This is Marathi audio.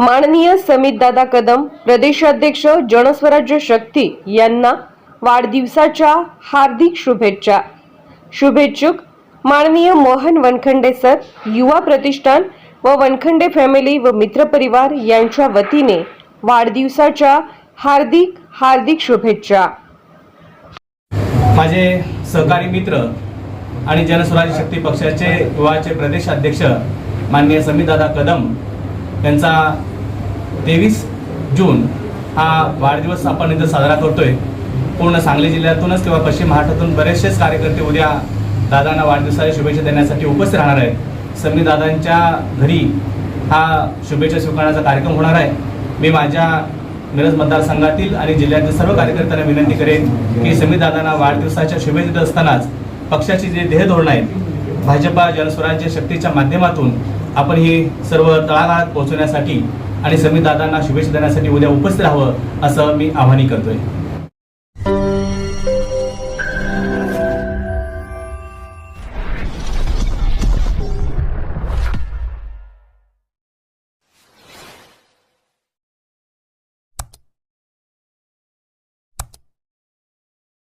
माननीय समितदादा कदम प्रदेशाध्यक्ष जनस्वराज्य शक्ती यांना वाढदिवसाच्या हार्दिक शुभेच्छा. शुभेच्छुक माननीय मोहन वनखंडे सर युवा प्रतिष्ठान व वनखंडे फॅमिली व मित्रपरिवार यांच्या वतीने वाढदिवसाच्या हार्दिक हार्दिक शुभेच्छा. माझे सहकारी मित्र आणि जनस्वराज्य शक्ती पक्षाचे युवाचे प्रदेशाध्यक्ष माननीय समीदादा कदम यांचा तेवीस जून हा वाढदिवस आपण इथं साजरा करतोय. पूर्ण सांगली जिल्ह्यातूनच किंवा पश्चिम महाराष्ट्रातून बरेचसेच कार्यकर्ते उद्या दादांना वाढदिवसाच्या शुभेच्छा देण्यासाठी उपस्थित राहणार आहेत. समीदादांच्या घरी हा शुभेच्छा स्वीकारण्याचा कार्यक्रम होणार आहे. मी माझ्या मिरज मतदारसंघातील आणि जिल्ह्यातील सर्व कार्यकर्त्यांना विनंती करेन की समीदादांना वाढदिवसाच्या शुभेच्छा देत असतानाच पक्षाची जे ध्येय धोरण आहेत भाजपा जनस्वराज्य शक्तीच्या माध्यमातून आपण हे सर्व तळागाळात पोहोचवण्यासाठी आणि समीदादांना शुभेच्छा देण्यासाठी उद्या उपस्थित राहावं असं मी आवाहनी करतोय.